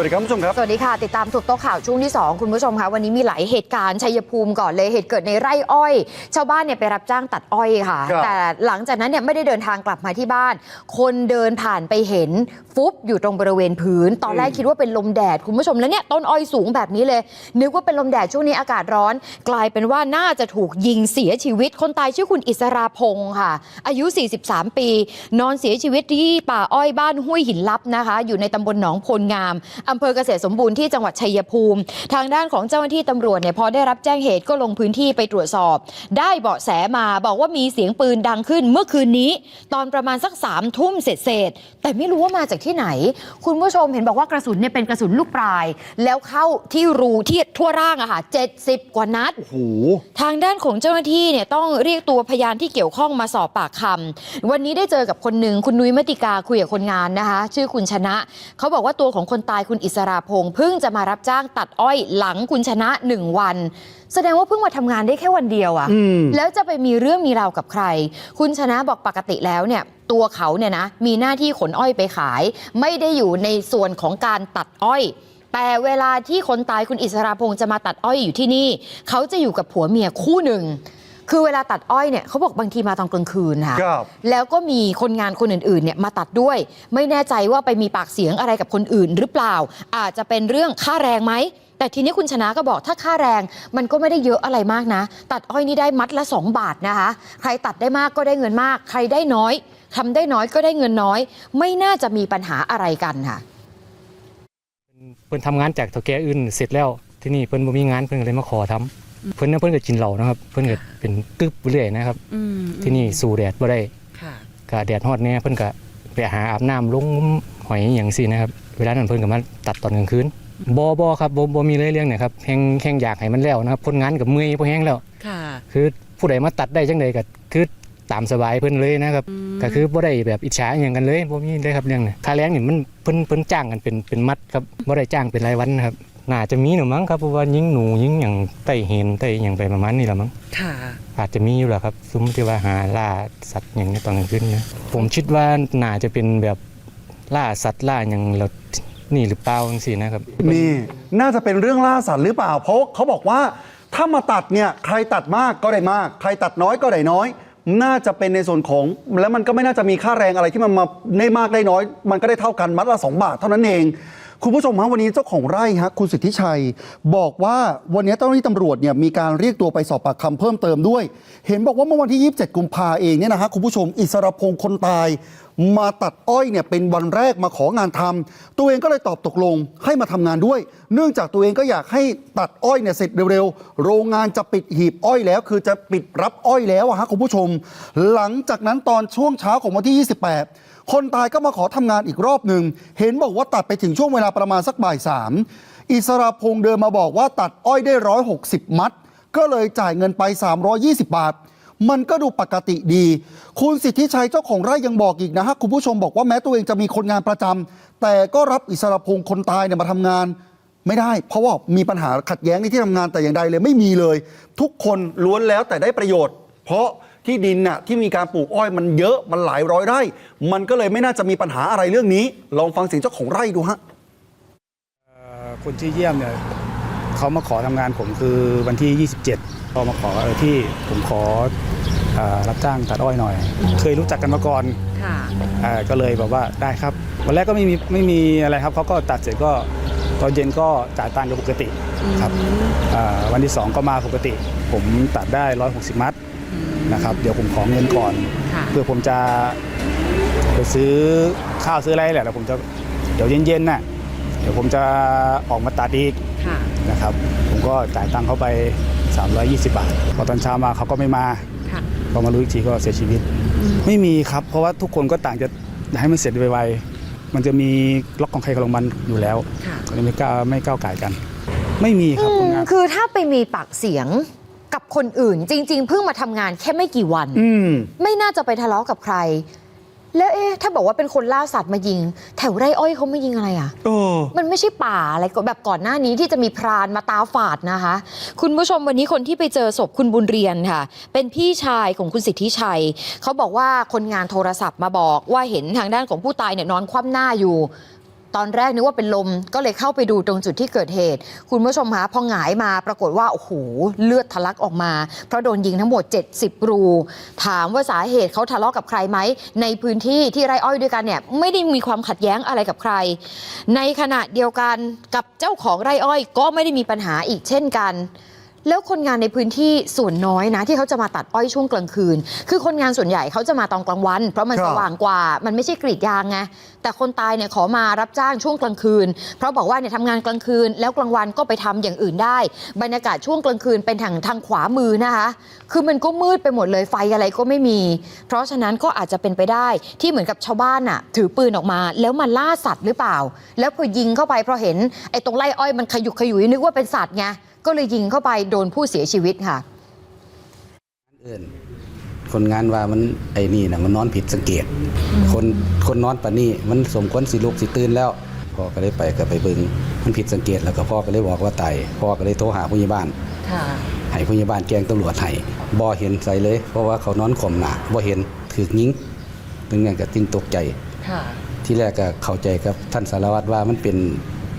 วัสดีครับคุณผู้ชมครับ สวัสดีค่ะ ติดตามถูกโต๊ะข่าวช่วงที่ 2 คุณผู้ชมคะวันนี้มีหลายเหตุการณ์ชัยภูมิก่อนเลยเหตุเกิดในไร่อ้อย ชาวบ้านเนี่ยไปรับจ้างตัดอ้อยค่ะครับแต่หลังจากนั้นเนี่ยไม่ได้เดินทางกลับมาที่บ้าน คนเดินผ่านไปเห็นฟุบอยู่ตรงบริเวณพื้น ตอนแรกคิดว่าเป็นลมแดดคุณผู้ชมแล้วเนี่ยต้นอ้อยสูงแบบนี้เลย นึกว่าเป็นลมแดดช่วงนี้อากาศร้อน กลายเป็นว่าน่าจะถูกยิงเสียชีวิต คนตายชื่อคุณอิสราพงศ์ค่ะ อายุ 43 ปี นอนเสียชีวิตที่ป่าอ้อยบ้านห้วยหินลับนะคะ อยู่ในตำบลหนองพลงามอำเภอเกษตรสมบูรณ์ที่จังหวัดชัยภูมิ ทางด้านของเจ้าหน้าที่ตำรวจเนี่ยพอได้รับแจ้งเหตุก็ลงพื้นที่ไปตรวจสอบ ได้เบาะแสมาบอกว่ามีเสียงปืนดังขึ้นเมื่อคืนนี้ ตอนประมาณสักสามทุ่มเศษๆแต่ไม่รู้ว่ามาจากที่ไหน คุณผู้ชมเห็นบอกว่ากระสุนเนี่ยเป็นกระสุนลูกปลาย แล้วเข้าที่รูที่ทั่วร่างอะค่ะ70กว่านัดโอ้โหทางด้านของเจ้าหน้าที่เนี่ยต้องเรียกตัวพยานที่เกี่ยวข้องมาสอบปากคำวันนี้ได้เจอกับคนหนึ่งคุณนุ้ยมติกาคุยกับคนงานนะคะ ชื่อคุณชนะ เขาบอกว่าตัวของคนตายคุณอิสราพงษ์เพิ่งจะมารับจ้างตัดอ้อยหลังคุณชนะหนึ่งวัน แสดงว่าเพิ่งมาทำงานได้แค่วันเดียวอะอืมแล้วจะไปมีเรื่องมีราวกับใคร คุณชนะบอกปกติแล้วเนี่ย ตัวเขาเนี่ยนะมีหน้าที่ขนอ้อยไปขาย ไม่ได้อยู่ในส่วนของการตัดอ้อยแต่เวลาที่คนตายคุณอิสราพงษ์จะมาตัดอ้อยอยู่ที่นี่ เขาจะอยู่กับผัวเมียคู่หนึ่ง คือเวลาตัดอ้อยเนี่ยเขาบอกบางทีมาตอนกลางคืนค่ะครับ แล้วก็มีคนงานคนอื่นๆเนี่ยมาตัดด้วย ไม่แน่ใจว่าไปมีปากเสียงอะไรกับคนอื่นหรือเปล่า อาจจะเป็นเรื่องค่าแรงไหม แต่ทีนี้คุณชนะก็บอกถ้าค่าแรงมันก็ไม่ได้เยอะอะไรมากนะ ตัดอ้อยนี่ได้มัดละ 2 บาทนะคะ ใครตัดได้มากก็ได้เงินมาก ใครได้น้อยทำได้น้อยก็ได้เงินน้อย ไม่น่าจะมีปัญหาอะไรกันค่ะ เพิ่นทำงานจากเฒ่าแก่อื่นเสร็จแล้วที่นี่เพิ่นบ่มีงานเพิ่นก็เลยมาขอทำ เพิ่นน่ะเพิ่นก็กินเหล้านะครับ เพิ่นก็เป็นตึ๊บเรื่อยนะครับอืมที่นี่สู่แดดบ่ได้ค่ะก็แดดฮอดแน่เพิ่นก็ไปหาอาบน้ำลงหอยอหย่างซี่นะครับ เวลานั้นเพิ่นก็มาตัดตอนกลางคืนบ่บ่ครับบ่บ่มีเลยเรื่องเนี่ยครับแฮงแฮงอยากให้มันแล้วนะครับคนงานก็เมื่อยบ่แฮงแล้วค่ะคือผู้ใดมาตัดได้จังไดก็คือตามสบายเพิ่นเลยนะครับก็คือบ่ได้แบบอิจฉาอหย่างกันเลยบ่มีเลยครับเรื่องนี้ค่าแรงนี่มันเพิ่นเพิ่นจ้างกันเป็นเป็นมัดครับบ่ได้จ้างเป็นรายวันนะครับ น่าจะมีหนูมั้งครับเพราะว่ายิงหนูยิงหยังไต้เห็นไต้หยังไปประมาณนี้ละมั้งค่ะ อาจจะมีอยู่แหละครับสมมติว่าหาล่าสัตว์อย่างนี้ตอนกลางคืนนะผมคิดว่าน่าจะเป็นแบบล่าสัตว์ล่าอย่างเรานี่หรือเปล่าจังซี่นะครับ นี่น่าจะเป็นเรื่องล่าสัตว์หรือเปล่า เพราะเขาบอกว่าถ้ามาตัดเนี่ยใครตัดมากก็ได้มาก ใครตัดน้อยก็ได้น้อย น่าจะเป็นในส่วนของ แล้วมันก็ไม่น่าจะมีค่าแรงอะไรที่มันมาได้มากได้น้อย มันก็ได้เท่ากันมัดละสองบาทเท่านั้นเอง คุณผู้ชมฮะวันนี้เจ้าของไร่ฮะคุณสิทธิชัย บอกว่าวันนี้เจ้าหน้าที่ตำรวจเนี่ยมีการเรียกตัวไปสอบปากคำเพิ่มเติมด้วย เห็นบอกว่าเมื่อวันที่ 27 กุมภาเองเนี่ยนะฮะคุณผู้ชมอิสรพงศ์คนตาย มาตัดอ้อยเนี่ยเป็นวันแรกมาของานทำตัวเองก็เลยตอบตกลงให้มาทำงานด้วย เนื่องจากตัวเองก็อยากให้ตัดอ้อยเนี่ยเสร็จเร็วๆ โรงงานจะปิดหีบอ้อยแล้ว คือจะปิดรับอ้อยแล้วฮะคุณผู้ชม หลังจากนั้นตอนช่วงเช้าของวันที่ 28 คนตายก็มาขอทำงานอีกรอบหนึ่งเห็นบอกว่าตัดไปถึงช่วงเวลาประมาณสักบ่ายสามอิสราพงษ์เดินมาบอกว่าตัดอ้อยได้ 160 มัดก็เลยจ่ายเงินไป 320 บาท มันก็ดูปกติดี คุณสิทธิชัยเจ้าของไร่ยังบอกอีกนะฮะคุณผู้ชมบอกว่าแม้ตัวเองจะมีคนงานประจำแต่ก็รับอิสรพงษ์คนตายเนี่ยมาทำงานไม่ได้ เพราะว่ามีปัญหาขัดแย้งในที่ทำงานแต่อย่างใดเลยไม่มีเลย ทุกคนล้วนแล้วแต่ได้ประโยชน์ เพราะที่ดินน่ะที่มีการปลูกอ้อยมันเยอะมันหลายร้อยไร่ มันก็เลยไม่น่าจะมีปัญหาอะไรเรื่องนี้ ลองฟังเสียงเจ้าของไร่ดูฮะคนที่เยี่ยมเนี่ย เขามาขอทำงานผมคือวันที่ 27เขามาขอเออที่ผมขอเอ่อรับจ้างตัดอ้อยหน่อย เคยรู้จักกันมาก่อนค่ะเอ่อก็เลยแบบว่าได้ครับ วันแรกก็ไม่มีไม่มีอะไรครับเขาก็ตัดเสร็จก็ตอนเย็นก็จ่ายตังค์กันปกติครับเอ่อวันที่ 2 ก็มาปกติ ผมตัดได้ 160 มัดนะครับ เดี๋ยวผมขอเงินก่อนค่ะเพื่อผมจะไปซื้อข้าวซื้ออะไรแหละแล้วผมจะเดี๋ยวเย็นๆน่ะเดี๋ยวผมจะออกมาตัดอีกค่ะ นะครับ ผมก็จ่ายตังค์เขาไป 320 บาท พอตอนเช้ามาเขาก็ไม่มาค่ะพอมารู้อีกทีก็เสียชีวิต ไม่มีครับ เพราะว่าทุกคนก็ต่างจะให้มันเสร็จไวๆมันจะมีล็อกของใครของมันอยู่แล้วค่ะ ก็เลยไม่กล้าไม่ก้าวไก่กัน ไม่มีครับคนงาน คือถ้าไปมีปากเสียงกับคนอื่นจริง ๆ เพิ่งมาทำงานแค่ไม่กี่วัน อืม ไม่น่าจะไปทะเลาะกับใคร แล้วเอ๊ะถ้าบอกว่าเป็นคนล่าสัตว์มายิง แถวไร่อ้อยเขาไม่ยิงอะไรอะ เออ มันไม่ใช่ป่าอะไรก็แบบก่อนหน้านี้ที่จะมีพรานมาตาฝาดนะคะ คุณผู้ชมวันนี้คนที่ไปเจอศพคุณบุญเรียนค่ะ เป็นพี่ชายของคุณสิทธิชัย เขาบอกว่าคนงานโทรศัพท์มาบอกว่าเห็นทางด้านของผู้ตายเนี่ยนอนคว่ำหน้าอยู่ ตอนแรกนึกว่าเป็นลมก็เลยเข้าไปดูตรงจุดที่เกิดเหตุ คุณผู้ชมคะพอหงายมาปรากฏว่า โอ้โห เลือดทะลักออกมา เพราะโดนยิงทั้งหมด 70 รู ถามว่าสาเหตุเขาทะเลาะกับใครไหม ในพื้นที่ที่ไร่อ้อยด้วยกันเนี่ย ไม่ได้มีความขัดแย้งอะไรกับใคร ในขณะเดียวกันกับเจ้าของไร่อ้อย ก็ไม่ได้มีปัญหาอีกเช่นกันแล้วคนงานในพื้นที่ส่วนน้อยนะ ที่เขาจะมาตัดอ้อยช่วงกลางคืน คือคนงานส่วนใหญ่เขาจะมาตอนกลางวัน เพราะมันครับสว่างกว่ามันไม่ใช่กรีดยางไง แต่คนตายเนี่ยขอมารับจ้างช่วงกลางคืน เพราะบอกว่าเนี่ยทำงานกลางคืน แล้วกลางวันก็ไปทำอย่างอื่นได้ บรรยากาศช่วงกลางคืนเป็นทางทางขวามือนะคะ คือมันก็มืดไปหมดเลยไฟอะไรก็ไม่มี เพราะฉะนั้นก็อาจจะเป็นไปได้ที่เหมือนกับชาวบ้านน่ะถือปืนออกมา แล้วมาล่าสัตว์หรือเปล่า แล้วพอยิงเข้าไปเพราะเห็นไอ้ตรงไร่อ้อยมันขยุกขยุยนึกว่าเป็นสัตว์ไงก็เลยยิงเข้าไปโดนผู้เสียชีวิตค่ะอิ้น คนงานว่ามันไอ้นี่นะมันนอนผิดสังเกต คนคนนอนปานนี่มันสมควรสิลุกสิตื่นแล้วพ่อก็เลยไปก็ไปเบิ่งมันผิดสังเกตแล้วก็พ่อก็เลยบอกว่าตายพ่อก็เลยโทรหาผู้ใหญ่บ้านค่ะให้ผู้ใหญ่บ้านแจ้งตำรวจให้บ่เห็นใส่เลย เพราะว่าเขานอนข่มหน้าบ่เห็นถูกยิงถึงนั้นก็จึงตกใจค่ะที่แรกก็เข้าใจกับท่านสารวัตรว่ามันเป็น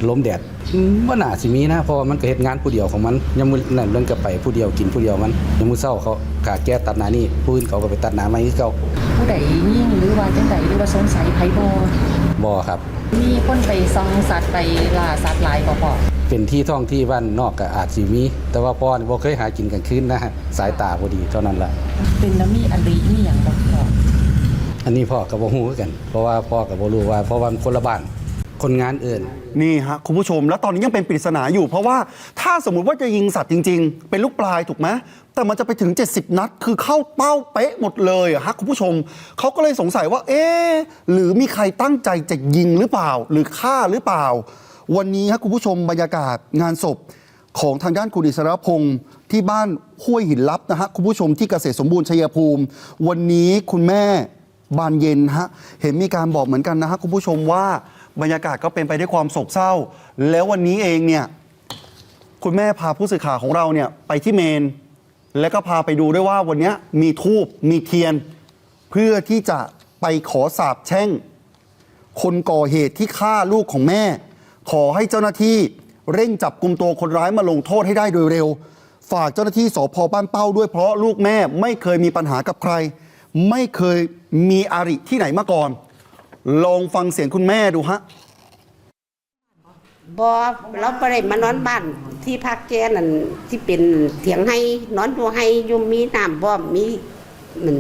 ลมแดดอืมว่าน่าสิมีนะเพราะว่ามันก็เฮ็ดงานผู้เดียวของมันยามมื้อนั้นมันก็ไปผู้เดียวกินผู้เดียวมันยามมื้อเช้าเขากาแก้ตัดหน้านี่ผู้อื่นเขาก็ไปตัดหน้าใหม่คือเก่าผู้ใดยิ่งหรือว่าจังใดหรือว่าสงสัยไผบอบ่ครับ มีคนไปซองสัตว์ไปล่าสัตว์หลายบ่พอเป็นที่ท่องที่บ้านนอกก็อาจสิมี แต่ว่าพ่อนี่บ่เคยหากินกลางคืนนะฮะสายตาบ่ดีเท่านั้นล่ะเป็นแล้วมีอริมีหยังบ่พออันนี้พ่อก็บ่ฮู้คือกัน เพราะว่าพ่อก็บ่รู้ว่าเพราะว่ามันคนละบ้าน คนงานอื่น นี่ฮะคุณผู้ชม แล้วตอนนี้ยังเป็นปริศนาอยู่ เพราะว่าถ้าสมมุติว่าจะยิงสัตว์จริง ๆ เป็นลูกปลายถูกไหมแต่มันจะไปถึง 70 นัด คือเข้าเป้าเป๊ะหมดเลยอะฮะคุณผู้ชม เขาก็เลยสงสัยว่า เอ๊หรือมีใครตั้งใจจะยิงหรือเปล่า หรือฆ่าหรือเปล่า วันนี้ฮะคุณผู้ชมบรรยากาศงานศพของทางด้านคุณอิสรพงศ์ที่บ้านห้วยหินลับนะฮะคุณผู้ชมที่เกษตรสมบูรณ์ชัยภูมิ วันนี้คุณแม่บานเย็นฮะเห็นมีการบอกเหมือนกันนะฮะคุณผู้ชมว่า บรรยากาศก็เป็นไปด้วยความโศกเศร้า แล้ววันนี้เองเนี่ยคุณแม่พาผู้สื่อข่าวของเราเนี่ยไปที่เมน แล้วก็พาไปดูด้วยว่าวันนี้มีทูบมีเทียน เพื่อที่จะไปขอสาบแช่ง คนก่อเหตุที่ฆ่าลูกของแม่ ขอให้เจ้าหน้าที่เร่งจับกลุ่มตัวคนร้ายมาลงโทษให้ได้โดยเร็ว ฝากเจ้าหน้าที่สพบ้านเป้าด้วยเพราะลูกแม่ไม่เคยมีปัญหากับใคร ไม่เคยมีอาริที่ไหนมาก่อน ลองฟังเสียงคุณแม่ดูฮะบอเราไปได้มานอนบ้านที่พักแกนั่นที่เป็นเถียงให้นอนดูให้อยุมมีน้ำบ่มีมัน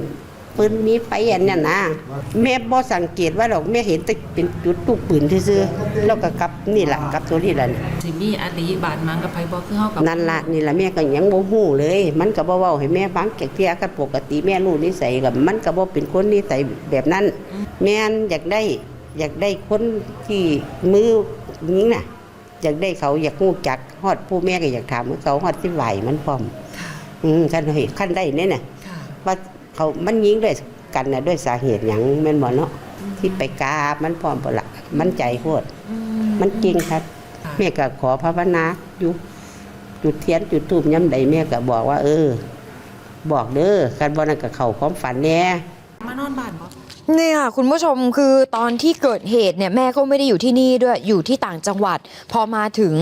ปืนมีไฟอันนั้นนะแม่บ่สังเกตว่าดอกแม่เห็นแต่เป็นจุดลูกปืนซื่อๆแล้วก็กลับนี่ล่ะกลับตัวนี่ล่ะสิมีอริบาดหมางกับไผบ่คือเฮากับนั่นล่ะนี่ล่ะแม่ก็ยังบ่ฮู้เลย มันก็บ่เว้าให้แม่ฟังแกเที่ยกันปกติแม่รู้นิสัยกับมันก็บ่เป็นคนนิสัยแบบนั้น แม่นอยากได้ อยากได้คนที่มือนี้น่ะ อยากได้เขาอยากฮู้จักฮอดผู้แม่ก็อยากถามว่าเขาฮอดสิไหวมันพร้อมอืมคันเห็นคันได้เนี่ยน่ะค่ะว่าเขามันยิงด้วยกันน่ะด้วยสาเหตุหยังแม่นบ่เนาะที่ไปกราบมันพร้อมบ่ละมันใจโคตรมันจริงครับแม่ก็ขอภาวนาอยู่จุดเทียนจุดธูปย้ำใดแม่ก็บอกว่า เออ บอกเด้อกันบ่นั่นก็เข้าความฝันแน่มานอนบ้า นบ่เนี่ยคุณผู้ชมคือตอนที่เกิดเหตุเนี่ยแม่ก็ไม่ได้อยู่ที่นี่ด้วยอยู่ที่ต่างจังหวัด พอมาถึง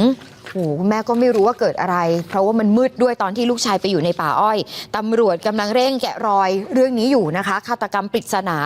โอ้แม่ก็ไม่รู้ว่าเกิดอะไร เพราะว่ามันมืดด้วยตอนที่ลูกชายไปอยู่ในป่าอ้อยตำรวจกำลังเร่งแกะรอยเรื่องนี้อยู่นะคะฆาตกรรมปริศนา